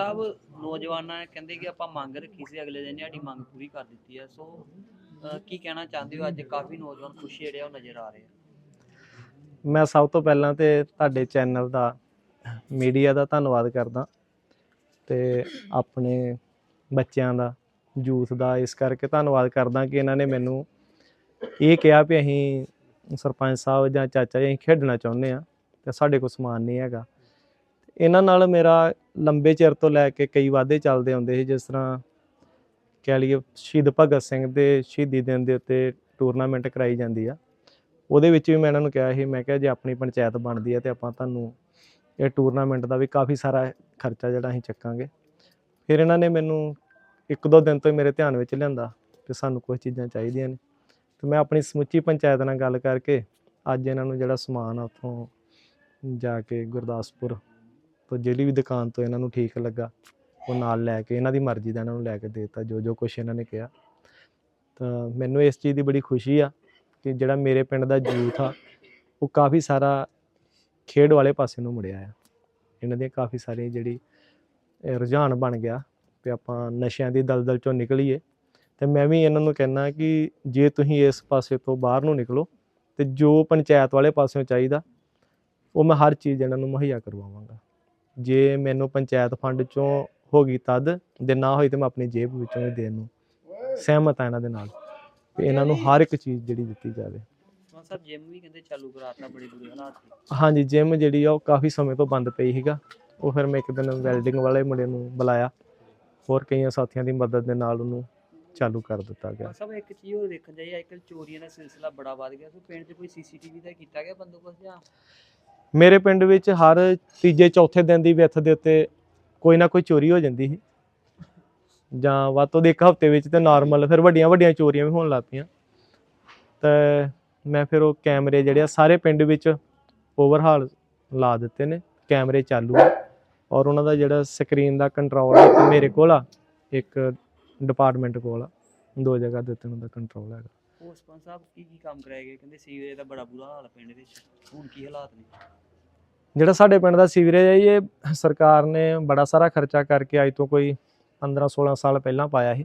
ਸਾਹਿਬ ਨੌਜਵਾਨਾਂ ਕਹਿੰਦੇ ਕਿ ਆਪਾਂ ਮੰਗ ਰੱਖੀ ਸੀ, ਅਗਲੇ ਦਿਨ ਸਾਡੀ ਮੰਗ ਪੂਰੀ ਕਰ ਦਿੱਤੀ ਹੈ। ਸੋ ਕੀ ਕਹਿਣਾ ਚਾਹੁੰਦੇ ਹੋ? ਅੱਜ ਕਾਫੀ ਨੌਜਵਾਨ ਖੁਸ਼ ਜਿਹੜੇ ਉਹ ਨਜ਼ਰ ਆ ਰਹੇ ਆ। ਮੈਂ ਸਭ ਤੋਂ ਪਹਿਲਾਂ ਤੇ ਤੁਹਾਡੇ ਚੈਨਲ ਦਾ, ਮੀਡੀਆ ਦਾ ਧੰਨਵਾਦ ਕਰਦਾ ਤੇ ਆਪਣੇ ਬੱਚਿਆਂ ਦਾ, ਯੂਥ ਦਾ ਇਸ ਕਰਕੇ ਧੰਨਵਾਦ ਕਰਦਾ ਕਿ ਇਹਨਾਂ ਨੇ ਮੈਨੂੰ ਇਹ ਕਿਹਾ ਵੀ ਅਸੀਂ ਸਰਪੰਚ ਸਾਹਿਬ ਜਾਂ ਚਾਚਾ ਜੀ ਅਸੀਂ ਖੇਡਣਾ ਚਾਹੁੰਦੇ ਆ ਤੇ ਸਾਡੇ ਕੋਲ ਸਮਾਨ ਨਹੀਂ ਹੈਗਾ। ਇਹਨਾਂ ਨਾਲ ਮੇਰਾ ਲੰਬੇ ਚਿਰ ਤੋਂ ਲੈ ਕੇ ਕਈ ਵਾਅਦੇ ਚੱਲਦੇ ਆਉਂਦੇ ਸੀ, ਜਿਸ ਤਰ੍ਹਾਂ ਕਹਿ ਲਈਏ ਸ਼ਹੀਦ ਭਗਤ ਸਿੰਘ ਦੇ ਸ਼ਹੀਦੀ ਦਿਨ ਦੇ ਉੱਤੇ ਟੂਰਨਾਮੈਂਟ ਕਰਾਈ ਜਾਂਦੀ ਆ। ਉਹਦੇ ਵਿੱਚ ਵੀ ਮੈਂ ਇਹਨਾਂ ਨੂੰ ਕਿਹਾ ਸੀ, ਮੈਂ ਕਿਹਾ ਜੇ ਆਪਣੀ ਪੰਚਾਇਤ ਬਣਦੀ ਹੈ ਤੇ ਆਪਾਂ ਤੁਹਾਨੂੰ ਇਹ ਟੂਰਨਾਮੈਂਟ ਦਾ ਵੀ ਕਾਫੀ ਸਾਰਾ ਖਰਚਾ ਜਿਹੜਾ ਅਸੀਂ ਚੱਕਾਂਗੇ। ਫਿਰ ਇਹਨਾਂ ਨੇ ਮੈਨੂੰ ਇੱਕ ਦੋ ਦਿਨ ਤੋਂ ਮੇਰੇ ਧਿਆਨ ਵਿੱਚ ਲਿਆਂਦਾ ਕਿ ਸਾਨੂੰ ਕੁਝ ਚੀਜ਼ਾਂ ਚਾਹੀਦੀਆਂ ਨੇ। ਤੇ ਮੈਂ ਆਪਣੀ ਸਮੁੱਚੀ ਪੰਚਾਇਤ ਨਾਲ ਗੱਲ ਕਰਕੇ ਅੱਜ ਇਹਨਾਂ ਨੂੰ ਜਿਹੜਾ ਸਮਾਨ ਆ ਉੱਥੋਂ ਜਾ ਕੇ ਗੁਰਦਾਸਪੁਰ ਤੋਂ ਜਿਹੜੀ ਵੀ ਦੁਕਾਨ ਤੋਂ ਇਹਨਾਂ ਨੂੰ ਠੀਕ ਲੱਗਾ, ਉਹ ਨਾਲ ਲੈ ਕੇ, ਇਹਨਾਂ ਦੀ ਮਰਜ਼ੀ ਦਾ ਇਹਨਾਂ ਨੂੰ ਲੈ ਕੇ ਦੇ ਦਿੱਤਾ, ਜੋ ਜੋ ਕੁਝ ਇਹਨਾਂ ਨੇ ਕਿਹਾ। ਤਾਂ ਮੈਨੂੰ ਇਸ ਚੀਜ਼ ਦੀ ਬੜੀ ਖੁਸ਼ੀ ਆ ਕਿ ਜਿਹੜਾ ਮੇਰੇ ਪਿੰਡ ਦਾ ਯੂਥ ਆ ਉਹ ਕਾਫੀ ਸਾਰਾ ਖੇਡ ਵਾਲੇ ਪਾਸੇ ਨੂੰ ਮੁੜਿਆ ਆ। ਇਹਨਾਂ ਦੀਆਂ ਕਾਫੀ ਸਾਰੀ ਜਿਹੜੀ ਰੁਝਾਨ ਬਣ ਗਿਆ ਕਿ ਆਪਾਂ ਨਸ਼ਿਆਂ ਦੀ ਦਲਦਲ ਚੋਂ ਨਿਕਲੀਏ। ਤੇ ਮੈਂ ਵੀ ਇਹਨਾਂ ਨੂੰ ਕਹਿਣਾ ਕਿ ਜੇ ਤੁਸੀਂ ਇਸ ਪਾਸੇ ਤੋਂ ਬਾਹਰ ਨੂੰ ਨਿਕਲੋ ਤੇ ਜੋ ਪੰਚਾਇਤ ਵਾਲੇ ਪਾਸਿਓਂ ਚਾਹੀਦਾ, ਉਹ ਮੈਂ ਹਰ ਚੀਜ਼ ਇਹਨਾਂ ਨੂੰ ਮੁਹੱਈਆ ਕਰਵਾਵਾਂਗਾ। ਜੇ ਮੈਨੂੰ ਪੰਚਾਇਤ ਫੰਡ ਚੋਂ ਹੋ ਗਈ ਤਦ ਜੇ ਨਾ ਹੋਈ ਤੇ ਮੈਂ ਆਪਣੀ ਜੇਬ ਵਿੱਚੋਂ ਵੀ ਦੇਣ ਨੂੰ ਸਹਿਮਤ ਆ ਇਹਨਾਂ ਦੇ ਨਾਲ ਕਿ ਇਹਨਾਂ ਨੂੰ ਹਰ ਇੱਕ ਚੀਜ਼ ਜਿਹੜੀ ਦਿੱਤੀ ਜਾਵੇ। ਮਾਨ ਸਾਹਿਬ ਜਿਮ ਵੀ ਕਹਿੰਦੇ ਚਾਲੂ ਕਰਾਤਾ ਬੜੇ ਬੁਰੇ ਹਾਲਾਤ ਹਾਂਜੀ ਜਿਮ ਜਿਹੜੀ ਆ ਉਹ ਕਾਫੀ ਸਮੇਂ ਤੋਂ ਬੰਦ ਪਈ ਸੀਗਾ। ਉਹ ਫਿਰ ਮੈਂ ਇੱਕ ਦਿਨ ਵੈਲਡਿੰਗ ਵਾਲੇ ਮੁੰਡੇ ਨੂੰ ਬੁਲਾਇਆ। ਹੋਰ ਕਈਆਂ ਸਾਥੀਆਂ ਦੀ ਮਦਦ ਦੇ ਨਾਲ ਉਹਨੂੰ ਚਾਲੂ ਕਰ ਦਿੱਤਾ ਗਿਆ। ਸਾਹਿਬ ਇੱਕ ਚੀਜ਼ ਹੋਰ ਦੇਖਣ ਜਾਈਏ ਅੱਜਕੱਲ ਚੋਰੀਆਂ ਦਾ ਸਿਲਸਿਲਾ ਬੜਾ ਵੱਧ ਗਿਆ। ਸੋ ਪਿੰਡ 'ਚ ਕੋਈ ਸੀਸੀਟੀਵੀ ਦਾ ਕੀਤਾ ਗਿਆ ਬੰਦੋਬਸਤ ਜਾਂ ਮੇਰੇ ਪਿੰਡ ਵਿੱਚ ਹਰ ਤੀਜੇ, ਚੌਥੇ ਦਿਨ ਦੀ ਵਿੱਥ ਦੇ ਉੱਤੇ ਕੋਈ ਨਾ ਕੋਈ ਚੋਰੀ ਹੋ ਜਾਂਦੀ ਸੀ। ਜਾਂ ਵੱਧ ਤੋਂ ਇੱਕ ਹਫ਼ਤੇ ਵਿੱਚ ਤੇ ਨਾਰਮਲ ਫਿਰ ਵੱਡੀਆਂ ਵੱਡੀਆਂ ਚੋਰੀਆਂ ਵੀ ਹੋਣ ਲੱਗ ਪਈਆਂ। ਤੇ ਮੈਂ ਫਿਰ ਉਹ ਕੈਮਰੇ ਜਿਹੜੇ ਆ ਸਾਰੇ ਪਿੰਡ ਵਿੱਚ ਓਵਰਹਾਲ ਲਾ ਦਿੱਤੇ ਨੇ। ਕੈਮਰੇ ਚਾਲੂ ਆ ਔਰ ਉਹਨਾਂ ਦਾ ਜਿਹੜਾ ਸਕਰੀਨ ਦਾ ਕੰਟਰੋਲ ਆ, ਇੱਕ ਮੇਰੇ ਕੋਲ ਆ, ਇੱਕ ਡਿਪਾਰਟਮੈਂਟ ਕੋਲ ਆ। ਦੋ ਜਗ੍ਹਾ ਦਿੱਤੇ ਉਹਨਾਂ ਦਾ ਕੰਟਰੋਲ ਹੈਗਾ। ਉਹ ਸਰਪੰਚ ਸਾਹਿਬ ਕੀ ਕੀ ਕੰਮ ਕਰਾਏ ਗਏ? ਕਹਿੰਦੇ ਸੀਵਰੇਜ ਦਾ ਬੜਾ ਬੁਰਾ ਹਾਲ ਪਿੰਡ ਵਿੱਚ। ਹੁਣ ਕੀ ਹਾਲਾਤ ਨੇ? ਜਿਹੜਾ ਸਾਡੇ ਪਿੰਡ ਦਾ ਸੀਵਰੇਜ ਹੈ ਜੀ, ਇਹ ਸਰਕਾਰ ਨੇ ਬੜਾ ਸਾਰਾ ਖਰਚਾ ਕਰਕੇ ਅੱਜ ਤੋਂ ਕੋਈ 15 16 ਸਾਲ ਪਹਿਲਾਂ ਪਾਇਆ ਸੀ।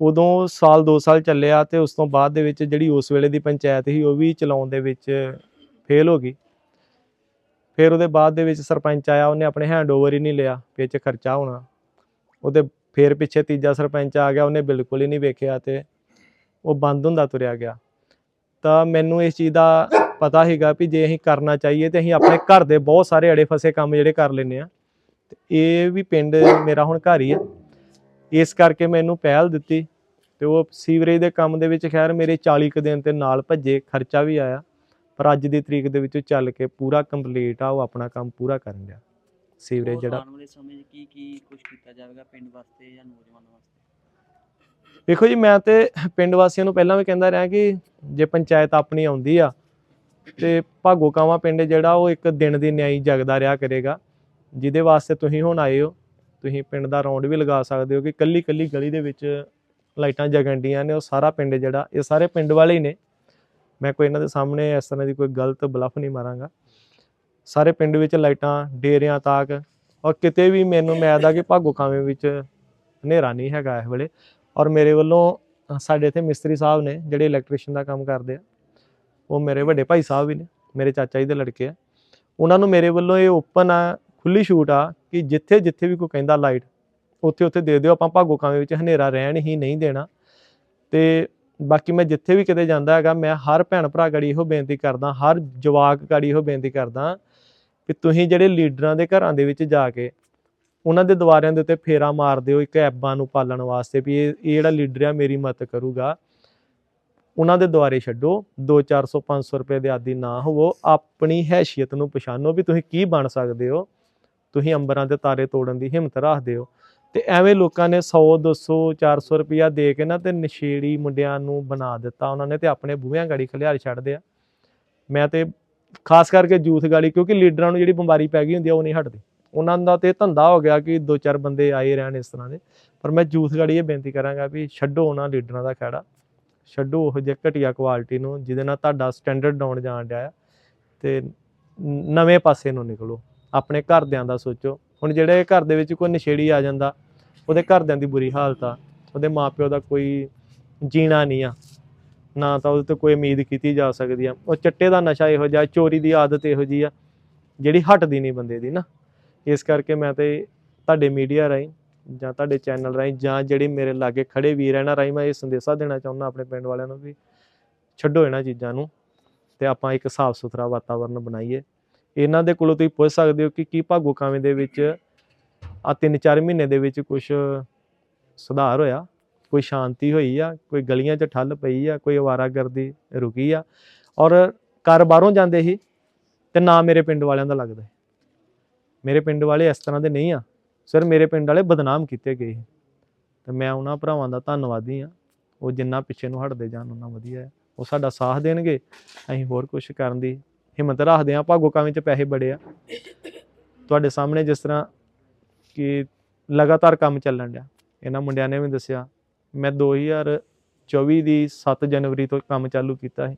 ਉਦੋਂ ਸਾਲ 2 ਸਾਲ ਚੱਲਿਆ ਤੇ ਉਸ ਤੋਂ ਬਾਅਦ ਦੇ ਵਿੱਚ ਜਿਹੜੀ ਉਸ ਵੇਲੇ ਦੀ ਪੰਚਾਇਤ ਸੀ ਉਹ ਵੀ ਚਲਾਉਣ ਦੇ ਵਿੱਚ ਫੇਲ ਹੋ ਗਈ। ਫਿਰ ਉਹਦੇ ਬਾਅਦ ਦੇ ਵਿੱਚ ਸਰਪੰਚ ਆਇਆ ਉਹਨੇ ਆਪਣੇ ਹੈਂਡਓਵਰ ਹੀ ਨਹੀਂ ਲਿਆ ਵਿੱਚ ਖਰਚਾ ਹੋਣਾ। ਉਹਦੇ ਫਿਰ ਪਿੱਛੇ ਤੀਜਾ ਸਰਪੰਚ ਆ ਗਿਆ ਉਹਨੇ ਬਿਲਕੁਲ ਹੀ ਨਹੀਂ ਵੇਖਿਆ ਤੇ ਉਹ ਬੰਦ ਹੁੰਦਾ ਤੁਰਿਆ ਗਿਆ। ਤਾਂ ਮੈਨੂੰ ਇਸ ਚੀਜ਼ ਦਾ ਪਤਾ ਹੈਗਾ ਵੀ ਜੇ ਅਸੀਂ ਕਰਨਾ ਚਾਹੀਏ ਤੇ ਅਸੀਂ ਆਪਣੇ ਘਰ ਦੇ ਬਹੁਤ ਸਾਰੇ ਅੜੇ ਫਸੇ ਕੰਮ ਜਿਹੜੇ ਕਰ ਲੈਨੇ ਆ ਇਹ ਵੀ ਪਿੰਡ ਮੇਰਾ ਹੁਣ ਘਰ ਹੀ ਆ। ਇਸ ਕਰਕੇ ਮੈਨੂੰ ਪਹਿਲ ਦਿੱਤੀ ਤੇ ਉਹ ਸੀਵਰੇਜ ਦੇ ਕੰਮ ਦੇ ਵਿੱਚ ਖੈਰ ਮੇਰੇ 40 ਕੁ ਦਿਨ ਤੇ ਨਾਲ ਭੱਜੇ ਖਰਚਾ ਵੀ ਆਇਆ। ਪਰ ਅੱਜ ਦੀ ਤਰੀਕ ਦੇ ਵਿੱਚ ਚੱਲ ਕੇ ਪੂਰਾ ਕੰਪਲੀਟ ਆ ਉਹ ਆਪਣਾ ਕੰਮ ਪੂਰਾ ਕਰਨ ਲਿਆ ਸੀਵਰੇਜ ਜਿਹੜਾ ਆਉਣ ਵਾਲੇ ਸਮੇਂ 'ਚ ਕੀ ਕੀ ਕੁਝ ਕੀਤਾ ਜਾਵੇਗਾ ਪਿੰਡ ਵਾਸਤੇ ਜਾਂ ਨੌਜਵਾਨਾਂ ਵਾਸਤੇ? ਵੇਖੋ ਜੀ ਮੈਂ ਤੇ ਪਿੰਡ ਵਾਸੀਆਂ ਨੂੰ ਪਹਿਲਾਂ ਵੀ ਕਹਿੰਦਾ ਰਿਹਾ ਕਿ ਜੇ ਪੰਚਾਇਤ ਆਪਣੀ ਆਉਂਦੀ ਆ ਤੇ ਭਾਗੋ ਕਾਵਾਂ ਪਿੰਡ ਜਿਹੜਾ ਉਹ ਇੱਕ ਦਿਨ ਦੀ ਨਿਆਈ ਜਗਦਾ ਰਿਹਾ ਕਰੇਗਾ। ਜਿਹਦੇ ਵਾਸਤੇ ਤੁਸੀਂ ਹੁਣ ਆਏ ਹੋ, ਤੁਸੀਂ ਪਿੰਡ ਦਾ ਰੌਂਡ ਵੀ ਲਗਾ ਸਕਦੇ ਹੋ ਕਿ ਕੱਲੀ ਕੱਲੀ ਗਲੀ ਦੇ ਵਿੱਚ ਲਾਈਟਾਂ ਜਗਣ ਡੀਆਂ ਨੇ, ਉਹ ਸਾਰਾ ਪਿੰਡ ਜਿਹੜਾ, ਇਹ ਸਾਰੇ ਪਿੰਡ ਵਾਲੇ ਹੀ ਨੇ। ਮੈਂ ਕੋਈ ਇਹਨਾਂ ਦੇ ਸਾਹਮਣੇ ਇਸ ਤਰ੍ਹਾਂ ਦੀ ਕੋਈ ਗਲਤ ਬਲਫ ਨਹੀਂ ਮਾਰਾਂਗਾ। ਸਾਰੇ ਪਿੰਡ ਵਿੱਚ ਲਾਈਟਾਂ, ਡੇਰਿਆਂ, ਤੱਕ ਔਰ ਕਿਤੇ ਵੀ ਮੈਨੂੰ ਮੈਂ ਆਦਾ ਕਿ ਭਾਗੋ ਕਾਵੇਂ ਵਿੱਚ ਹਨੇਰਾ ਨਹੀਂ ਹੈਗਾ ਇਸ ਵੇਲੇ। ਔਰ ਮੇਰੇ ਵੱਲੋਂ ਸਾਡੇ ਇੱਥੇ ਮਿਸਤਰੀ ਸਾਹਿਬ ਨੇ ਜਿਹੜੇ ਇਲੈਕਟ੍ਰੀਸ਼ੀਅਨ ਦਾ ਕੰਮ ਕਰਦੇ ਆ ਉਹ ਮੇਰੇ ਵੱਡੇ ਭਾਈ ਸਾਹਿਬ ਵੀ ਨੇ, ਮੇਰੇ ਚਾਚਾ ਜੀ ਦੇ ਲੜਕੇ ਆ। ਉਹਨਾਂ ਨੂੰ ਮੇਰੇ ਵੱਲੋਂ ਇਹ ਓਪਨ ਆ, ਖੁੱਲੀ ਛੂਟ ਆ ਕਿ ਜਿੱਥੇ ਜਿੱਥੇ ਵੀ ਕੋਈ ਕਹਿੰਦਾ ਲਾਈਟ ਉੱਥੇ ਉੱਥੇ ਦੇ ਦਿਓ, ਆਪਾਂ ਭਾਗੋ ਕਾਵੇਂ ਵਿੱਚ ਹਨੇਰਾ ਰਹਿਣ ਹੀ ਨਹੀਂ ਦੇਣਾ। ਤੇ ਬਾਕੀ ਮੈਂ ਜਿੱਥੇ ਵੀ ਕਿਤੇ ਜਾਂਦਾ ਹੈਗਾ, ਮੈਂ ਹਰ ਭੈਣ ਭਰਾ ਗੜੀ ਇਹੋ ਬੇਨਤੀ ਕਰਦਾ, ਹਰ ਜਵਾਕ ਗੜੀ ਇਹੋ ਬੇਨਤੀ ਕਰਦਾ ਕਿ ਤੁਸੀਂ ਜਿਹੜੇ ਲੀਡਰਾਂ ਦੇ ਘਰਾਂ ਦੇ ਵਿੱਚ ਜਾ ਕੇ ਉਹਨਾਂ ਦੇ ਦੁਆਰਿਆਂ ਦੇ ਉੱਤੇ ਫੇਰਾ ਮਾਰ ਦਿਓ ਇੱਕ ਐਬਾਂ ਨੂੰ ਪਾਲਣ ਵਾਸਤੇ ਵੀ ਇਹ ਇਹ ਜਿਹੜਾ ਲੀਡਰ ਆ, ਮੇਰੀ ਮਦਦ ਕਰੂਗਾ। ਉਹਨਾਂ ਦੇ ਦੁਆਰੇ ਛੱਡੋ 2 400 500 ਰੁਪਏ ਦੇ ਆਦੀ ਨਾ ਹੋਵੋ, ਆਪਣੀ ਹੈਸੀਅਤ ਨੂੰ ਪਛਾਣੋ ਵੀ ਤੁਸੀਂ ਕੀ ਬਣ ਸਕਦੇ ਹੋ। ਤੁਸੀਂ ਅੰਬਰਾਂ ਦੇ ਤਾਰੇ ਤੋੜਨ ਦੀ ਹਿੰਮਤ ਰੱਖਦੇ ਹੋ। ਤੇ ਐਵੇਂ ਲੋਕਾਂ ਨੇ 100 200 400 ਰੁਪਿਆ ਦੇ ਕੇ ਨਾ ਤੇ ਨਸ਼ੇੜੀ ਮੁੰਡਿਆਂ ਨੂੰ ਬਣਾ ਦਿੱਤਾ, ਉਹਨਾਂ ਨੇ ਤੇ ਆਪਣੇ ਬੂਹਿਆਂ ਗਾੜੀ ਖਲਿਆਰ ਛੱਡਦੇ ਆ ਮੈਂ ਤੇ ਖਾਸ ਕਰਕੇ ਜੂਥ ਗਾੜੀ, ਕਿਉਂਕਿ ਲੀਡਰਾਂ ਨੂੰ ਜਿਹੜੀ ਬਿਮਾਰੀ ਪੈ ਗਈ ਹੁੰਦੀ ਆ, ਉਹ ਨਹੀਂ ਹਟਦੀ। ਉਹਨਾਂ ਦਾ ਤੇ ਧੰਦਾ ਹੋ ਗਿਆ ਕਿ ਦੋ ਚਾਰ ਬੰਦੇ ਆਏ ਰਹਿਣ ਇਸ ਤਰ੍ਹਾਂ ਦੇ। ਪਰ ਮੈਂ ਜੂਥ ਗਾੜੀ ਇਹ ਬੇਨਤੀ ਕਰਾਂਗਾ ਵੀ ਛੱਡੋ ਉਹਨਾਂ ਲੀਡਰਾਂ ਦਾ ਖਹਿੜਾ। ਛੱਡੋ ਉਹ ਜਿਹੇ ਘਟੀਆ ਕੁਆਲਿਟੀ ਨੂੰ, ਜਿਹਦੇ ਨਾਲ ਤੁਹਾਡਾ ਸਟੈਂਡਰਡ ਡਾਊਨ ਜਾਣ ਡਿਆ ਆ। ਤੇ ਨਵੇਂ ਪਾਸੇ ਨੂੰ ਨਿਕਲੋ। ਆਪਣੇ ਘਰਦਿਆਂ ਦਾ ਸੋਚੋ। ਹੁਣ ਜਿਹੜੇ ਘਰ ਦੇ ਵਿੱਚ ਕੋਈ ਨਸ਼ੇੜੀ ਆ ਜਾਂਦਾ, ਉਹਦੇ ਘਰਦਿਆਂ ਦੀ ਬੁਰੀ ਹਾਲਤ ਆ। ਉਹਦੇ ਮਾਪਿਓ ਦਾ ਕੋਈ ਜੀਣਾ ਨਹੀਂ ਆ। ਨਾ ਤਾਂ ਉਹਦੇ ਤੋਂ ਕੋਈ ਉਮੀਦ ਕੀਤੀ ਜਾ ਸਕਦੀ ਆ। ਉਹ ਚੱਟੇ ਦਾ ਨਸ਼ਾ ਇਹੋ ਜਿਹਾ, ਚੋਰੀ ਦੀ ਆਦਤ ਇਹੋ ਜਿਹੀ ਆ, ਜਿਹੜੀ ਹਟਦੀ ਨਹੀਂ ਬੰਦੇ ਦੀ ਨਾ। ਇਸ ਕਰਕੇ ਮੈਂ ਤੇ ਤੁਹਾਡੇ ਮੀਡੀਆ ਰਾਹੀਂ ਜਾਂ ਤੁਹਾਡੇ ਚੈਨਲ ਰਾਹੀਂ ਜਾਂ ਜਿਹੜੇ ਮੇਰੇ ਲਾਗੇ ਖੜੇ ਵੀਰ ਇਹਨਾਂ ਰਾਹੀਂ ਮੈਂ ਇਹ ਸੰਦੇਸ਼ਾ ਦੇਣਾ ਚਾਹੁੰਦਾ ਆਪਣੇ ਪਿੰਡ ਵਾਲਿਆਂ ਨੂੰ ਵੀ ਛੱਡੋ ਇਹਨਾਂ ਚੀਜ਼ਾਂ ਨੂੰ ਤੇ ਆਪਾਂ ਇੱਕ ਸਾਫ਼ ਸੁਥਰਾ ਵਾਤਾਵਰਨ ਬਣਾਈਏ। ਇਹਨਾਂ ਦੇ ਕੋਲੋਂ ਤੁਸੀਂ ਪੁੱਛ ਸਕਦੇ ਹੋ ਕਿ ਕੀ ਭਾਗੋ ਕਾਵੇਂ ਦੇ ਵਿੱਚ ਆ 3-4 ਮਹੀਨੇ ਦੇ ਵਿੱਚ ਕੁਝ ਸੁਧਾਰ ਹੋਇਆ? ਕੋਈ ਸ਼ਾਂਤੀ ਹੋਈ ਆ? ਕੋਈ ਗਲੀਆਂ 'ਚ ਠੱਲ ਪਈ ਆ? ਕੋਈ ਅਵਾਰਾਗਰਦੀ ਰੁਕੀ ਆ? ਔਰ ਘਰ ਬਾਹਰੋਂ ਜਾਂਦੇ ਸੀ ਤੇ ਨਾ ਮੇਰੇ ਪਿੰਡ ਵਾਲਿਆਂ ਦਾ ਲੱਗਦਾ। ਮੇਰੇ ਪਿੰਡ ਵਾਲੇ ਇਸ ਤਰ੍ਹਾਂ ਦੇ ਨਹੀਂ ਆ। ਸਰ, ਮੇਰੇ ਪਿੰਡ ਵਾਲੇ ਬਦਨਾਮ ਕੀਤੇ ਗਏ ਸੀ। ਤੇ ਮੈਂ ਉਹਨਾਂ ਭਰਾਵਾਂ ਦਾ ਧੰਨਵਾਦੀ ਆ ਉਹ ਜਿੰਨਾ ਪਿੱਛੇ ਨੂੰ ਹਟਦੇ ਜਾਣ ਉਹਨਾਂ ਵਧੀਆ ਹੈ। ਉਹ ਸਾਡਾ ਸਾਥ ਦੇਣਗੇ। ਅਸੀਂ ਹੋਰ ਕੁਝ ਕਰਨ ਦੀ ਹਿੰਮਤ ਰੱਖਦੇ ਆ ਭਾਗੋ ਕਾਵੇਂ ਚ ਪੈਸੇ ਬੜੇ ਆ। ਤੁਹਾਡੇ ਸਾਹਮਣੇ ਜਿਸ ਤਰ੍ਹਾਂ ਕਿ ਲਗਾਤਾਰ ਕੰਮ ਚੱਲਣ ਡਿਆ। ਇਹਨਾਂ ਮੁੰਡਿਆਂ ਨੇ ਵੀ ਦੱਸਿਆ, ਮੈਂ 2024 ਦੀ 7 ਜਨਵਰੀ ਤੋਂ ਕੰਮ ਚਾਲੂ ਕੀਤਾ ਹੈ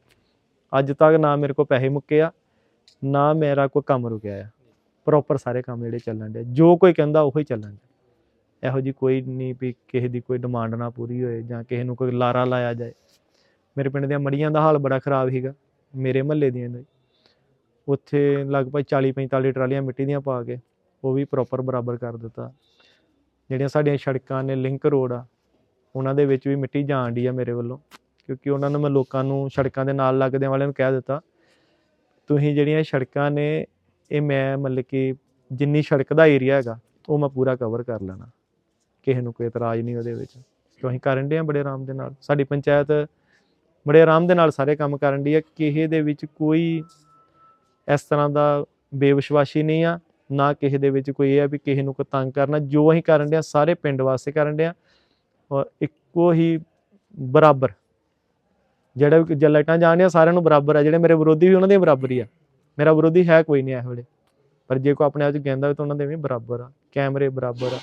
ਅੱਜ ਤੱਕ ਨਾ ਮੇਰੇ ਕੋਲ ਪੈਸੇ ਮੁੱਕੇ ਆ, ਨਾ ਮੇਰਾ ਕੋਈ ਕੰਮ ਰੁਕਿਆ ਆ। ਪ੍ਰੋਪਰ ਸਾਰੇ ਕੰਮ ਜਿਹੜੇ ਚੱਲਣ ਡੇ ਜੋ ਕੋਈ ਕਹਿੰਦਾ ਉਹੀ ਚੱਲਣ ਡਿਆ ਇਹੋ ਜੀ ਕੋਈ ਨਹੀਂ ਵੀ ਕਿਸੇ ਦੀ ਕੋਈ ਡਿਮਾਂਡ ਨਾ ਪੂਰੀ ਹੋਏ ਜਾਂ ਕਿਸੇ ਨੂੰ ਕੋਈ ਲਾਰਾ ਲਾਇਆ ਜਾਏ। ਮੇਰੇ ਪਿੰਡ ਦੀਆਂ ਮੜੀਆਂ ਦਾ ਹਾਲ ਬੜਾ ਖਰਾਬ ਸੀਗਾ, ਮੇਰੇ ਮਹੱਲੇ ਦੀਆਂ ਦਾ ਉੱਥੇ ਲਗਭਗ 40 45 ਟਰਾਲੀਆਂ ਮਿੱਟੀ ਦੀਆਂ ਪਾ ਕੇ ਉਹ ਵੀ ਪ੍ਰੋਪਰ ਬਰਾਬਰ ਕਰ ਦਿੱਤਾ। ਜਿਹੜੀਆਂ ਸਾਡੀਆਂ ਸੜਕਾਂ ਨੇ ਲਿੰਕ ਰੋਡ ਆ, ਉਹਨਾਂ ਦੇ ਵਿੱਚ ਵੀ ਮਿੱਟੀ ਜਾਣ ਡਈ ਆ ਮੇਰੇ ਵੱਲੋਂ। ਕਿਉਂਕਿ ਉਹਨਾਂ ਨੂੰ ਮੈਂ ਲੋਕਾਂ ਨੂੰ ਸੜਕਾਂ ਦੇ ਨਾਲ ਲੱਗਦੇ ਵਾਲਿਆਂ ਨੂੰ ਕਹਿ ਦਿੱਤਾ, ਤੁਸੀਂ ਜਿਹੜੀਆਂ ਸੜਕਾਂ ਨੇ ਇਹ ਮੈਂ ਮਤਲਬ ਕਿ ਜਿੰਨੀ ਸੜਕ ਦਾ ਏਰੀਆ ਹੈਗਾ, ਉਹ ਮੈਂ ਪੂਰਾ ਕਵਰ ਕਰ ਲੈਣਾ। ਕਿਸੇ ਨੂੰ ਕੋਈ ਇਤਰਾਜ਼ ਨਹੀਂ ਉਹਦੇ ਵਿੱਚ। ਕਿਉਂ ਅਸੀਂ ਕਰਨ ਦੇ ਆ ਬੜੇ ਆਰਾਮ ਦੇ ਨਾਲ। ਸਾਡੀ ਪੰਚਾਇਤ ਬੜੇ ਆਰਾਮ ਦੇ ਨਾਲ ਸਾਰੇ ਕੰਮ ਕਰਨ ਦੀ ਆ। ਕਿਸੇ ਦੇ ਵਿੱਚ ਕੋਈ ਇਸ ਤਰ੍ਹਾਂ ਦਾ ਬੇਵਿਸ਼ਵਾਸੀ ਨਹੀਂ ਆ। ਨਾ ਕਿਸੇ ਦੇ ਵਿੱਚ ਕੋਈ ਇਹ ਆ ਵੀ ਕਿਸੇ ਨੂੰ ਕੋਈ ਤੰਗ ਕਰਨਾ। ਜੋ ਅਸੀਂ ਕਰਨ ਦੇ ਆ ਸਾਰੇ ਪਿੰਡ ਵਾਸਤੇ ਕਰਨ ਦੇ ਆ ਔਰ ਇੱਕੋ ਹੀ ਬਰਾਬਰ। ਜਿਹੜਾ ਵੀ ਜੇ ਲਾਈਟਾਂ ਜਾਣੀਆਂ, ਸਾਰਿਆਂ ਨੂੰ ਬਰਾਬਰ ਆ। ਜਿਹੜੇ ਮੇਰੇ ਵਿਰੋਧੀ ਵੀ, ਉਹਨਾਂ ਦੇ ਬਰਾਬਰ ਹੀ ਆ। ਮੇਰਾ ਵਿਰੋਧੀ ਹੈ ਕੋਈ ਨਹੀਂ ਇਸ ਵੇਲੇ ਪਰ ਜੇ ਕੋਈ ਆਪਣੇ ਆਪ ਚ ਕਹਿੰਦਾ ਤਾਂ ਉਹਨਾਂ ਦੇ ਵੀ ਬਰਾਬਰ ਆ। ਕੈਮਰੇ ਬਰਾਬਰ ਆ।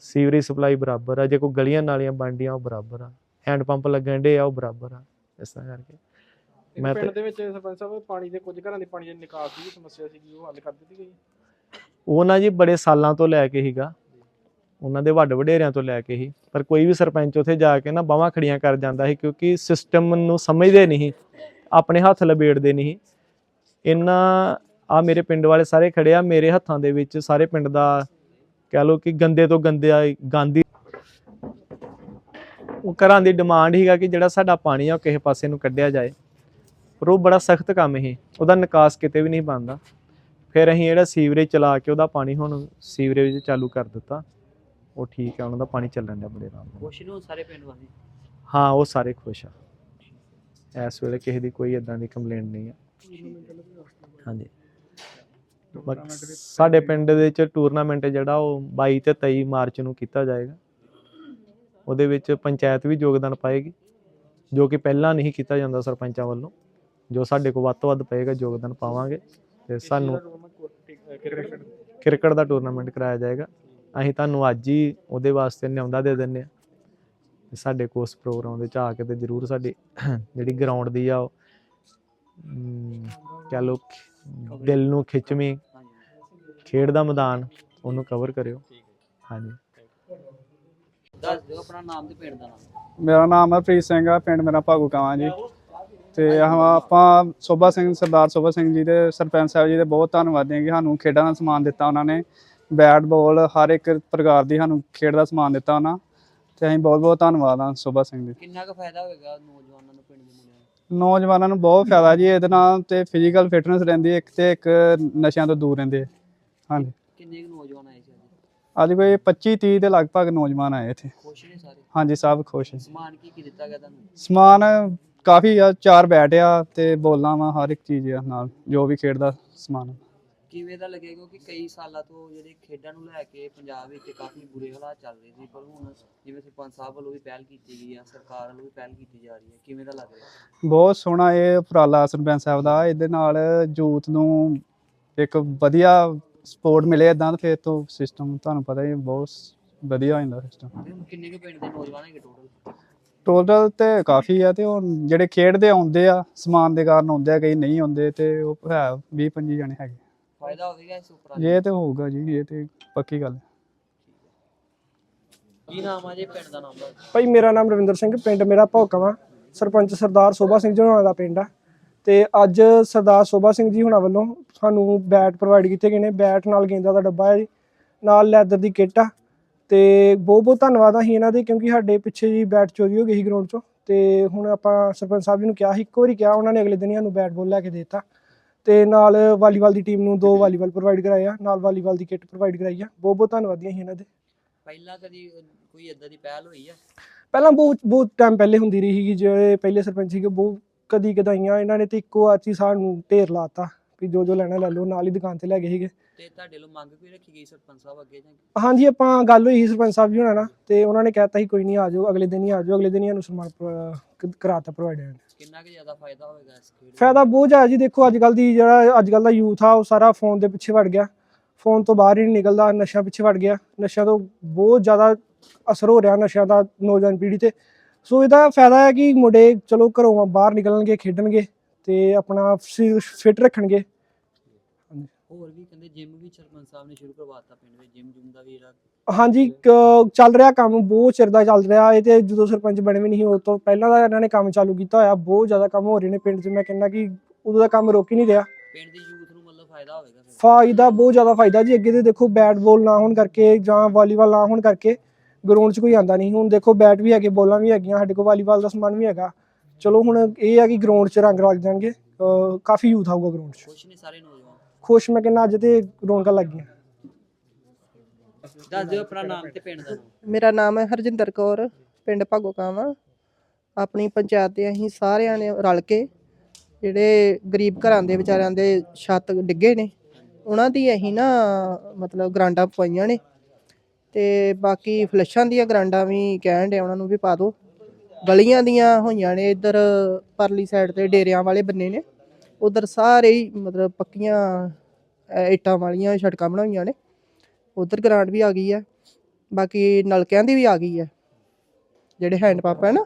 ਸੀਵਰੇਜ ਸਪਲਾਈ ਬਰਾਬਰ ਆ। ਜੇ ਕੋਈ ਗਲੀਆਂ ਨਾਲੀਆਂ ਬਣਦੀਆਂ ਉਹ ਬਰਾਬਰ ਆ। ਹੈਂਡ ਪੰਪ ਲੱਗਣ ਡੇ ਆ ਉਹ ਬਰਾਬਰ ਆ। ਇਸ ਤਰ੍ਹਾਂ ਕਰਕੇ। ਮੈਂ ਪਿੰਡ ਦੇ ਵਿੱਚ ਸਰਪੰਚ ਸਾਹਿਬ ਪਾਣੀ ਦੇ ਕੁਝ ਘਰਾਂ ਦੇ ਪਾਣੀ ਦੀ ਨਿਕਾਸ ਦੀ ਸਮੱਸਿਆ ਸੀਗੀ ਉਹ ਹੱਲ ਕਰ ਦਿੱਤੀ ਗਈ। ਉਹ ਨਾ ਜੀ ਬੜੇ ਸਾਲਾਂ ਤੋਂ ਲੈ ਕੇ ਹੀਗਾ ਉਹਨਾਂ ਦੇ ਵੱਡ ਵਡੇਰਿਆਂ ਤੋਂ ਲੈ ਕੇ ਹੀ ਪਰ ਕੋਈ ਵੀ ਸਰਪੰਚ ਉੱਥੇ ਜਾ ਕੇ ਨਾ ਬਾਹਾਂ ਖੜੀਆਂ ਕਰ ਜਾਂਦਾ ਸੀ ਕਿਉਂਕਿ ਸਿਸਟਮ ਨੂੰ ਸਮਝਦੇ ਨਹੀਂ ਆਪਣੇ ਹੱਥ ਲਬੇੜਦੇ ਨਹੀਂ ਇਹਨਾਂ ਆ ਮੇਰੇ ਪਿੰਡ ਵਾਲੇ ਸਾਰੇ ਖੜੇ ਆ ਮੇਰੇ ਹੱਥਾਂ ਦੇ ਵਿੱਚ ਸਾਰੇ ਪਿੰਡ ਦਾ ਕਹਿ ਲਓ ਕਿ ਗੰਦੇ ਤੋਂ ਗੰਦੇ ਗਾਂਧੀ ਉਹ ਘਰਾਂ ਦੀ ਡਿਮਾਂਡ ਹੀਗਾ ਕਿ ਜਿਹੜਾ ਸਾਡਾ ਪਾਣੀ ਆ ਉਹ ਕਿਸੇ ਪਾਸੇ ਨੂੰ ਕੱਢਿਆ ਜਾਏ। ਪਰ ਉਹ ਬੜਾ ਸਖਤ ਕੰਮ ਇਹ ਉਹਦਾ ਨਿਕਾਸ ਕਿਤੇ ਵੀ ਨਹੀਂ ਬਣਦਾ। ਫਿਰ ਅਸੀਂ ਜਿਹੜਾ ਸੀਵਰੇਜ ਚਲਾ ਕੇ ਉਹਦਾ ਪਾਣੀ ਹੁਣ ਸੀਵਰੇਜ ਚਾਲੂ ਕਰ ਦਿੱਤਾ। ਉਹ ਠੀਕ ਹੈ ਉਹਨਾਂ ਦਾ ਪਾਣੀ ਚੱਲਣ ਡਿਆ ਬੜੇ ਆਰਾਮ ਨਾਲ। ਖੁਸ਼ ਨੂੰ ਸਾਰੇ ਪਿੰਡ ਵਾਸੀ ਹਾਂ ਉਹ ਸਾਰੇ ਖੁਸ਼ ਆ। ਇਸ ਵੇਲੇ ਕਿਸੇ ਦੀ ਕੋਈ ਇਦਾਂ ਦੀ ਕੰਪਲੇਂਟ ਨਹੀਂ ਆ। ਹਾਂਜੀ। ਬਾਕੀ ਸਾਡੇ ਪਿੰਡ ਦੇ ਵਿੱਚ ਟੂਰਨਾਮੈਂਟ ਜਿਹੜਾ ਉਹ 22 ਤੇ 23 ਮਾਰਚ ਨੂੰ ਕੀਤਾ ਜਾਏਗਾ। ਉਹਦੇ ਵਿੱਚ ਪੰਚਾਇਤ ਵੀ ਯੋਗਦਾਨ ਪਾਏਗੀ, ਜੋ ਕਿ ਪਹਿਲਾਂ ਨਹੀਂ ਕੀਤਾ ਜਾਂਦਾ ਸਰਪੰਚਾਂ ਵੱਲੋਂ, ਜੋ ਸਾਡੇ ਕੋਲ ਵੱਧ ਤੋਂ ਵੱਧ ਪਏਗਾ ਯੋਗਦਾਨ ਪਾਵਾਂਗੇ ਤੇ ਸਾਨੂੰ ਕ੍ਰਿਕਟ ਦਾ ਟੂਰਨਾਮੈਂਟ ਕਰਾਇਆ ਜਾਏਗਾ। ਅਸੀਂ ਤੁਹਾਨੂੰ ਅੱਜ ਹੀ ਉਹਦੇ ਵਾਸਤੇ ਨਿਆਉਂਦਾ ਦੇ ਦਿੰਨੇ ਆ ਤੇ ਸਾਡੇ ਕੋਲ ਉਸ ਪ੍ਰੋਗਰਾਮ ਦੇ ਚ ਆ ਕੇ ਤੇ ਜਰੂਰ ਸਾਡੀ ਜਿਹੜੀ ਗਰਾਊਂਡ ਦੀ ਆ ਉਹ ਕਹਿ ਲੋ ਦਿਲ ਨੂੰ ਖਿੱਚਵੀਂ ਖੇਡ ਦਾ ਮੈਦਾਨ ਉਹਨੂੰ ਕਵਰ ਕਰਿਓ। ਹਾਂਜੀ। ਦੱਸ ਦਿਓ ਆਪਣਾ ਨਾਮ ਤੇ ਪਿੰਡ ਦਾ ਨਾਮ। ਮੇਰਾ ਨਾਮ ਹਰਪ੍ਰੀਤ ਸਿੰਘ ਆ ਪਿੰਡ ਮੇਰਾ ਭਾਗੂ ਕਾਵਾਂ ਜੀ। ਤੇ ਆਹ ਆਪਾਂ ਸੋਭਾ ਸਿੰਘ ਸਰਦਾਰ ਸੋਭਾ ਸਿੰਘ ਜੀ ਦੇ ਸਰਪੰਚ ਸਾਹਿਬ ਜੀ ਦੇ ਬਹੁਤ ਧੰਨਵਾਦੀ ਹਾਂ ਕਿ ਸਾਨੂੰ ਖੇਡਾਂ ਦਾ ਸਮਾਨ ਦਿੱਤਾ ਉਹਨਾਂ ਨੇ। ਬੈਟ ਬਾਲ ਹਰ ਇੱਕ ਪ੍ਰਕਾਰ ਦੀ ਸਾਨੂੰ ਖੇਡ ਦਾ ਸਮਾਨ ਦਿੱਤਾ ਉਹਨਾਂ। ਤੇ ਅਸੀਂ ਬਹੁਤ ਬਹੁਤ ਧੰਨਵਾਦ ਹਾਂ ਸੋਭਾ ਸਿੰਘ ਜੀ। ਕਿੰਨਾ ਕੁ ਫਾਇਦਾ ਹੋਵੇਗਾ ਨੌਜਵਾਨਾਂ ਨੂੰ ਪਿੰਡ ਦੇ ਨੌਜਵਾਨਾਂ ਨੂੰ ਬਹੁਤ ਫਾਇਦਾ ਜੀ ਇਹਦੇ ਨਾਲ ਤੇ ਫਿਜ਼ੀਕਲ ਫਿਟਨੈਸ ਰਹਿੰਦੀ ਇੱਕ ਤੇ ਇੱਕ ਨਸ਼ਿਆਂ ਤੋਂ ਦੂਰ ਰਹਿੰਦੇ ਹਾਂਜੀ। ਕਿੰਨੇ ਕੁ ਨੌਜਵਾਨ ਆਏ ਸੀ ਅੱਜ? ਕੋਈ 25 30 ਦੇ ਲਗਭਗ ਨੌਜਵਾਨ ਆਏ ਇੱਥੇ। ਖੁਸ਼ ਨੇ ਸਾਰੇ? ਹਾਂਜੀ ਸਭ ਖੁਸ਼ ਹੈ। ਸਮਾਨ ਕੀ ਕੀ ਦਿੱਤਾ ਗਿਆ ਤੁਹਾਨੂੰ? ਸਮਾਨ ਕਾਫੀ ਆ ਚਾਰ ਬੈਟ ਆ ਤੇ ਬੋਲਾਂ ਵਾ ਹਰ ਇੱਕ ਚੀਜ਼ ਆ ਨਾਲ ਜੋ ਵੀ ਖੇਡਦਾ ਸਮਾਨ। ਕਿਵੇਂ ਦਾ ਲੱਗਿਆ? ਕਿਉਂਕਿ ਕਈ ਸਾਲਾਂ ਤੋਂ ਜਿਹੜੇ ਖੇਡਾਂ ਨੂੰ ਲੈ ਕੇ ਪੰਜਾਬ ਵਿੱਚ ਕਾਫੀ ਬੁਰੇ ਹਾਲਾਤ ਚੱਲ ਰਹੇ ਸੀ ਪਰ ਹੁਣ ਜਿਵੇਂ ਸਰਪੰਚ ਸਾਹਿਬ ਵੱਲੋਂ ਵੀ ਪਹਿਲ ਕੀਤੀ ਗਈ ਆ ਸਰਕਾਰ ਵੱਲੋਂ ਵੀ ਪਹਿਲ ਕੀਤੀ ਜਾ ਰਹੀ ਹੈ ਕਿਵੇਂ ਦਾ ਲੱਗ ਰਿਹਾ? ਬਹੁਤ ਸੋਹਣਾ ਇਹ ਉਪਰਾਲਾ ਸਰਪੰਚ ਸਾਹਿਬ ਦਾ। ਇਹਦੇ ਨਾਲ ਯੂਥ ਨੂੰ ਇੱਕ ਵਧੀਆ ਸਪੋਰਟ ਮਿਲੇ ਇਦਾਂ ਫਿਰ ਤੋਂ ਸਿਸਟਮ ਤੁਹਾਨੂੰ ਪਤਾ ਹੀ ਬਹੁਤ ਵਧੀਆ ਹੋ ਜਾਂਦਾ ਸਿਸਟਮ ਹੁਣ ਕਿੰਨੇ ਕੁ ਪਿੰਡ ਦੇ ਨੌਜਵਾਨ ਹੈਗੇ ਟੋਟਲ ਟੋਟਲ ਤੇ ਕਾਫੀ ਆ ਤੇ ਉਹ ਜਿਹੜੇ ਖੇਡਦੇ ਆਉਂਦੇ ਆ ਸਮਾਨ ਦੇ ਕਾਰਨ ਆਉਂਦੇ ਆ ਕਈ ਨਹੀਂ ਆਉਂਦੇ ਤੇ ਉਹ ਹੈ 20 25 ਜਣੇ ਹੈਗੇ। ਫਾਇਦਾ ਹੋਵੇਗਾ ਇਸ ਉਪਰਾਲੇ ਇਹ ਤੇ ਹੋਊਗਾ ਜੀ ਇਹ ਤੇ ਪੱਕੀ ਗੱਲ ਹੈ। ਕੀ ਨਾਮ ਆ ਜੀ ਪਿੰਡ ਦਾ ਨਾਮ ਦੱਸ। ਭਾਈ ਮੇਰਾ ਨਾਮ ਰਵਿੰਦਰ ਸਿੰਘ ਪਿੰਡ ਮੇਰਾ ਭੌਕਵਾ ਸਰਪੰਚ ਸਰਦਾਰ ਸੋਭਾ ਸਿੰਘ ਜੀ ਹੁਣਾਂ ਦਾ ਪਿੰਡ ਆ। ਤੇ ਅੱਜ ਸਰਦਾਰ ਸੋਭਾ ਸਿੰਘ ਜੀ ਹੁਣਾਂ ਵੱਲੋਂ ਸਾਨੂੰ ਬੈਟ ਪ੍ਰੋਵਾਈਡ ਕੀਤੇ ਗਏ ਨੇ। ਬੈਟ ਨਾਲ ਗੇਂਦਾਂ ਦਾ ਡੱਬਾ ਹੈ ਜੀ ਨਾਲ ਲੈਦਰ ਦੀ ਕਿੱਟ ਆ। ਤੇ ਬਹੁਤ ਬਹੁਤ ਧੰਨਵਾਦ ਆ ਅਸੀਂ ਇਹਨਾਂ ਦੇ ਕਿਉਂਕਿ ਸਾਡੇ ਪਿੱਛੇ ਜੀ ਬੈਟ ਚੋਰੀ ਹੋ ਗਈ ਸੀ ਗਰਾਊਂਡ ਚੋਂ। ਤੇ ਹੁਣ ਆਪਾਂ ਸਰਪੰਚ ਸਾਹਿਬ ਜੀ ਨੂੰ ਕਿਹਾ ਸੀ ਇੱਕ ਵਾਰੀ ਕਿਹਾ ਉਹਨਾਂ ਨੇ ਅਗਲੇ ਦਿਨ ਹੀ ਸਾਨੂੰ ਬੈਟ ਬਾਲ ਲੈ ਕੇ ਦੇ ਦਿੱਤਾ। ਤੇ ਨਾਲ ਵਾਲੀਬਾਲ ਦੀ ਟੀਮ ਨੂੰ ਦੋ ਵਾਲੀਬਾਲ ਪ੍ਰੋਵਾਈਡ ਕਰਾਏ ਆ ਨਾਲ ਵਾਲੀਬਾਲ ਦੀ ਕਿੱਟ ਪ੍ਰੋਵਾਈਡ ਕਰਾਈ ਆ। ਬਹੁਤ ਬਹੁਤ ਧੰਨਵਾਦੀਆਂ ਸੀ ਇਹਨਾਂ ਦੇ। ਪਹਿਲਾਂ ਕਦੀ ਕੋਈ ਇਦਾਂ ਦੀ ਪਹਿਲ ਹੋਈ ਆ? ਪਹਿਲਾਂ ਬਹੁਤ ਬਹੁਤ ਟਾਈਮ ਪਹਿਲੇ ਹੁੰਦੀ ਰਹੀ ਸੀਗੀ ਜਿਹੜੇ ਪਹਿਲੇ ਸਰਪੰਚ ਸੀਗੇ ਬਹੁਤ ਕਦੀ ਕਦਾਈਆਂ ਇਹਨਾਂ ਨੇ ਤੇ ਇੱਕੋ ਆਚ ਸਾਨੂੰ ਢੇਰ ਲਾਤਾ ਵੀ ਜੋ ਜੋ ਲੈਣਾ ਲੈ ਲਓ ਨਾਲ ਹੀ ਦੁਕਾਨ ਤੇ ਲੈ ਗਏ ਸੀਗੇ। ਤੇ ਤੁਹਾਡੇ ਲੋ ਮੰਗ ਕੋਈ ਰੱਖੀ ਗਈ ਸਰਪੰਚ ਸਾਹਿਬ ਅੱਗੇ ਜਾਂ ਹਾਂਜੀ ਆਪਾਂ ਗੱਲ ਹੋਈ ਸੀ ਸਰਪੰਚ ਸਾਹਿਬ ਜੀ ਹੋਣਾ ਨਾਲ ਤੇ ਉਹਨਾਂ ਨੇ ਕਹਿਤਾ ਸੀ ਕੋਈ ਨਹੀਂ ਆ ਜਾਓ ਅਗਲੇ ਦਿਨ ਹੀ ਆ ਜਾਓ ਅਗਲੇ ਦਿਨ ਹੀ ਸਾਨੂੰ ਸਨਮਾਨ ਕ- ਕਰਾਤਾ ਪ੍ਰੋਵਾਈਡ ਕਿੰਨਾ ਕੁ ਜ਼ਿਆਦਾ ਫਾਇਦਾ ਹੋਵੇਗਾ ਇਸ ਖੇਡ ਦਾ? ਫਾਇਦਾ ਬਹੁਤ ਜ਼ਿਆਦਾ ਜੀ ਦੇਖੋ ਅੱਜ ਕੱਲ ਦੀ ਜਿਹੜਾ ਅੱਜ ਕੱਲ ਦਾ ਯੂਥ ਆ ਉਹ ਸਾਰਾ ਫੋਨ ਦੇ ਪਿੱਛੇ ਵੜ ਗਿਆ। ਫੋਨ ਤੋਂ ਬਾਹਰ ਹੀ ਨਹੀਂ ਨਿਕਲਦਾ ਨਸ਼ਿਆਂ ਪਿੱਛੇ ਵੜ ਗਿਆ। ਨਸ਼ਿਆਂ ਤੋਂ ਬਹੁਤ ਜ਼ਿਆਦਾ ਅਸਰ ਹੋ ਰਿਹਾ ਨਸ਼ਿਆਂ ਦਾ ਨੌਜਵਾਨ ਪੀੜ੍ਹੀ ਤੇ। ਸੋ ਇਹਦਾ ਫਾਇਦਾ ਹੈ ਕਿ ਮੁੰਡੇ ਚਲੋ ਘਰੋਂ ਬਾਹਰ ਨਿਕਲਣਗੇ ਖੇਡਣਗੇ ਤੇ ਆਪਣਾ ਫਿਟ ਰੱਖਣਗੇ। ਹੋਰ ਵੀ ਕਹਿੰਦੇ ਜਿਮ ਵੀ ਸਰਪੰਚ ਸਾਹਿਬ ਨੇ ਸ਼ੁਰੂ ਕਰਵਾਤਾ ਪਿੰਡ ਵਿੱਚ ਜਿਮ ਜੁਮ ਦਾ ਵੀ ਜਿਹੜਾ ਹਾਂਜੀ ਕ- ਚੱਲ ਰਿਹਾ ਕੰਮ ਬਹੁਤ ਚਿਰ ਦਾ ਚੱਲ ਰਿਹਾ ਇਹ ਤੇ ਜਦੋਂ ਸਰਪੰਚ ਬਣੇ ਵੀ ਨਹੀਂ ਉਹ ਤੋਂ ਪਹਿਲਾਂ ਦਾ ਇਹਨਾਂ ਨੇ ਕੰਮ ਚਾਲੂ ਕੀਤਾ ਹੋਇਆ ਬਹੁਤ ਜ਼ਿਆਦਾ ਕੰਮ ਹੋ ਰਹੇ ਨੇ ਪਿੰਡ 'ਚ ਮੈਂ ਕਹਿੰਦਾ ਕਿ ਉਦੋਂ ਦਾ ਕੰਮ ਰੁਕ ਹੀ ਨਹੀਂ ਰਿਹਾ। ਪਿੰਡ ਦੀ ਯੂਥ ਨੂੰ ਮਤਲਬ ਫਾਇਦਾ ਹੋਵੇਗਾ ਫਿਰ। ਫਾਇਦਾ ਬਹੁਤ ਜ਼ਿਆਦਾ ਫਾਇਦਾ ਜੀ ਅੱਗੇ ਤੇ ਦੇਖੋ ਬੈਟ ਬਾਲ ਨਾ ਹੋਣ ਕਰਕੇ ਜਾਂ ਵਾਲੀਬਾਲ ਨਾ ਹੋਣ ਕਰਕੇ ਗਰਾਊਂਡ 'ਚ ਕੋਈ ਆਂਦਾ ਨਹੀਂ ਹੁਣ ਦੇਖੋ ਬੈਟ ਵੀ ਹੈਗੇ ਬੋਲਾਂ ਵੀ ਹੈਗੀਆਂ ਸਾਡੇ ਕੋਲ ਵਾਲੀਬਾਲ ਦਾ ਸਮਾਨ ਵੀ ਹੈਗਾ। ਚਲੋ ਹੁਣ ਇਹ ਆ ਕਿ ਗਰਾਊਂਡ 'ਚ ਰੰਗ ਲੱਗ ਜਾਣਗੇ ਅਹ ਕਾਫੀ ਯੂਥ ਆਊਗਾ ਗਰਾਊਂਡ 'ਚ। ਖੁਸ਼ ਨੇ ਸਾਰੇ ਨੌਜਵਾਨ ਖੁਸ਼ ਮੈਂ ਕਹਿੰਦਾ ਅੱਜ ਤੇ ਰੌਣਕਾਂ ਲੱਗ ਗਈਆਂ। ਦੱਸ ਦਿਓ ਆਪਣਾ ਨਾਮ ਤੇ ਪਿੰਡ ਦਾ। ਨਾਮ ਮੇਰਾ ਨਾਮ ਹੈ ਹਰਜਿੰਦਰ ਕੌਰ ਪਿੰਡ ਭਾਗੋਕਾਵਾ ਆਪਣੀ ਪੰਚਾਇਤ ਦੇ ਅਸੀਂ ਸਾਰਿਆਂ ਨੇ ਰਲ ਕੇ ਜਿਹੜੇ ਗਰੀਬ ਘਰਾਂ ਦੇ ਵਿਚਾਰਿਆਂ ਦੇ ਛੱਤ ਡਿੱਗੇ ਨੇ ਉਹਨਾਂ ਦੀ ਅਸੀਂ ਨਾ ਮਤਲਬ ਗਰਾਂਡਾਂ ਪਵਾਈਆਂ ਨੇ। ਤੇ ਬਾਕੀ ਫਲੱਸ਼ਾਂ ਦੀਆਂ ਗਰਾਂਡਾਂ ਵੀ ਕਹਿਣ ਦੇ ਉਹਨਾਂ ਨੂੰ ਵੀ ਪਾ ਦਿਓ। ਗਲੀਆਂ ਦੀਆਂ ਹੋਈਆਂ ਨੇ ਇੱਧਰ ਪਰਲੀ ਸਾਈਡ ਤੇ ਡੇਰਿਆਂ ਵਾਲੇ ਬੰਨੇ ਨੇ। ਉਧਰ ਸਾਰੇ ਹੀ ਮਤਲਬ ਪੱਕੀਆਂ ਇੱਟਾਂ ਵਾਲੀਆਂ ਸੜਕਾਂ ਬਣਾਈਆਂ ਨੇ ਉਧਰ ਗਰਾਂਡ ਵੀ ਆ ਗਈ ਆ ਬਾਕੀ ਨਲਕਿਆਂ ਦੀ ਵੀ ਆ ਗਈ ਹੈ ਜਿਹੜੇ ਹੈਂਡ ਪੰਪ ਹੈ ਨਾ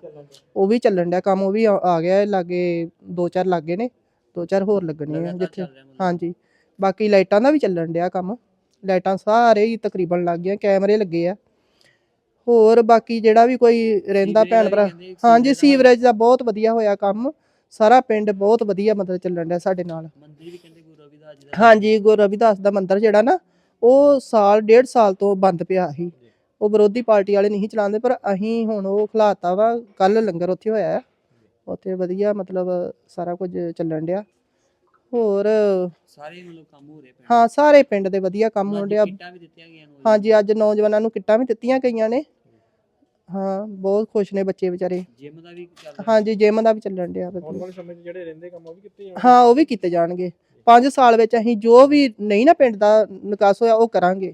ਉਹ ਵੀ ਚੱਲਣ ਡਿਆ ਕੰਮ ਉਹ ਵੀ ਆ ਆ ਗਿਆ ਹੈ, ਲਾਗੇ ਦੋ ਚਾਰ ਲੱਗੇ ਨੇ ਦੋ ਚਾਰ ਹੋਰ ਲੱਗਣੇ ਆ ਜਿੱਥੇ। ਹਾਂਜੀ ਬਾਕੀ ਲਾਈਟਾਂ ਦਾ ਵੀ ਚੱਲਣ ਡਿਆ ਕੰਮ ਲਾਈਟਾਂ ਸਾਰੇ ਹੀ ਤਕਰੀਬਨ ਲੱਗ ਗਈਆਂ ਕੈਮਰੇ ਲੱਗੇ ਆ। ਹੋਰ ਬਾਕੀ ਜਿਹੜਾ ਵੀ ਕੋਈ ਰਹਿੰਦਾ ਭੈਣ ਭਰਾ ਹਾਂਜੀ ਸੀਵਰੇਜ ਦਾ ਬਹੁਤ ਵਧੀਆ ਹੋਇਆ ਕੰਮ ਸਾਰਾ ਪਿੰਡ ਬਹੁਤ ਵਧੀਆ ਮਤਲਬ ਚੱਲਣ ਡਿਆ ਸਾਡੇ ਨਾਲ। ਮੰਦਿਰ ਵੀ ਕਹਿੰਦੇ ਜੀ ਦਾ। ਹਾਂਜੀ ਗੁਰੂ ਰਵਿਦਾਸ ਦਾ ਮੰਦਿਰ ਜਿਹੜਾ ਨਾ ਉਹ ਸਾਲ ਡੇਢ ਸਾਲ ਤੋਂ ਬੰਦ ਪਿਆ ਸੀ। ਉਹ ਵਿਰੋਧੀ ਪਾਰਟੀ ਵਾਲੇ ਨਹੀਂ ਚਲਾਉਂਦੇ ਪਰ ਅਸੀਂ ਹੁਣ ਉਹ ਖਲਾਤਾ ਵਾ ਕੱਲ ਲੰਗਰ ਉੱਥੇ ਹੋਇਆ ਹੈ ਉੱਥੇ ਵਧੀਆ ਮਤਲਬ ਸਾਰਾ ਕੁਝ ਚੱਲਣ ਡਿਆ। ਹੋਰ ਸਾਰੇ ਮਤਲਬ ਕੰਮ ਹੋ ਰਹੇ ਪਿੰਡ ਹਾਂ ਸਾਰੇ ਪਿੰਡ ਦੇ ਵਧੀਆ ਕੰਮ ਹੋਣ ਡਿਆ। ਕਿੱਟਾਂ ਵੀ ਦਿੱਤੀਆਂ ਗਈਆਂ ਨੂੰ ਹਾਂਜੀ ਅੱਜ ਨੌਜਵਾਨਾਂ ਨੂੰ ਕਿੱਟਾਂ ਵੀ ਦਿੱਤੀਆਂ ਗਈਆਂ ਨੇ। ਹਾਂ ਬਹੁਤ ਖੁਸ਼ ਨੇ ਬੱਚੇ ਵਿਚਾਰੇ। ਜਿਮ ਦਾ ਵੀ ਚੱਲ ਰਿਹਾ। ਹਾਂਜੀ ਜਿਮ ਦਾ ਵੀ ਚੱਲਣ ਡਿਆ। ਆਉਣ ਵਧੀਆ ਵਾਲੇ ਸਮੇਂ 'ਚ ਜਿਹੜੇ ਰਹਿੰਦੇ ਕੰਮ ਉਹ ਵੀ ਕਿੱਥੇ ਜਾਣਗੇ? ਹਾਂ ਉਹ ਵੀ ਕੀਤੇ ਜਾਣਗੇ। 5 ਸਾਲ ਵਿੱਚ ਅਸੀਂ ਜੋ ਵੀ ਨਹੀਂ ਨਾ ਪਿੰਡ ਦਾ ਨਿਕਾਸ ਹੋਇਆ ਉਹ ਕਰਾਂਗੇ।